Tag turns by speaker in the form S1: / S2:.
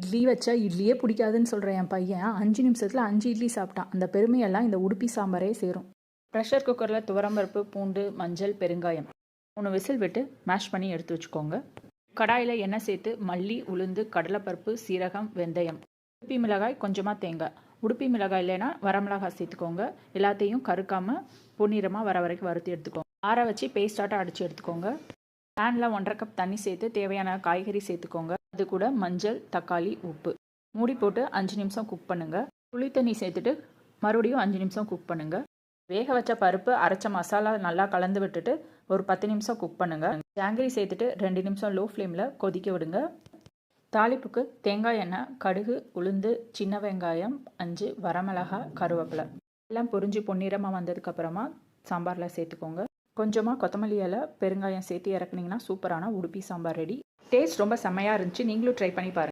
S1: இட்லி வச்சா இட்லியே பிடிக்காதுன்னு சொல்கிற என் பையன். அஞ்சு நிமிஷத்தில் அஞ்சு இட்லி சாப்பிட்டான். அந்த பெருமையெல்லாம் இந்த உடுப்பி சாம்பாரே சேரும். ப்ரெஷர் குக்கரில் துவரம்பருப்பு பூண்டு மஞ்சள் பெருங்காயம். மூணு விசில் விட்டு மேஷ் பண்ணி எடுத்து வச்சுக்கோங்க. கடாயில் எண்ணெய் சேர்த்து மல்லி உளுந்து கடலைப்பருப்பு சீரகம் வெந்தயம். உடுப்பி மிளகாய் கொஞ்சமாக தேங்காய். உடுப்பி மிளகாய் இல்லைன்னா வரமிளகாய் சேர்த்துக்கோங்க. எல்லாத்தையும் கருக்காமல் பொன்னிறமாக வர வரைக்கும் வறுத்து எடுத்துக்கோங்க. ஆற வச்சு பேஸ்டாட்டம் அடித்து எடுத்துக்கோங்க. பேனில் ஒன்றரை கப் தண்ணி சேர்த்து தேவையான காய்கறி சேர்த்துக்கோங்க. அது கூட மஞ்சள் தக்காளி உப்பு. மூடி போட்டு அஞ்சு நிமிஷம் குக் பண்ணுங்கள் புளி தண்ணி சேர்த்துட்டு மறுபடியும் அஞ்சு நிமிஷம் குக் பண்ணுங்கள் வேக வச்ச பருப்பு அரைச்ச மசாலா நல்லா கலந்து விட்டுட்டு ஒரு பத்து நிமிஷம் குக் பண்ணுங்கள் ஜாங்கிரி சேர்த்துட்டு ரெண்டு நிமிஷம் லோ ஃப்ளேமில் கொதிக்க விடுங்க. தாளிப்புக்கு தேங்காய் எண்ணெய் கடுகு உளுந்து சின்ன வெங்காயம் அஞ்சு வரமிளகாய் கருவேப்பிலை. எல்லாம் பொரிஞ்சு பொன்னிறமாக வந்ததுக்கப்புறமா சாம்பாரில் சேர்த்துக்கோங்க. கொஞ்சமாக கொத்தமல்லி இலை பெருங்காயம் சேர்த்து இறக்குனீங்கன்னா சூப்பரான உடுப்பி சாம்பார் ரெடி. டேஸ்ட் ரொம்ப செம்மையாக இருந்துச்சு. நீங்களும் ட்ரை பண்ணி பாருங்கள்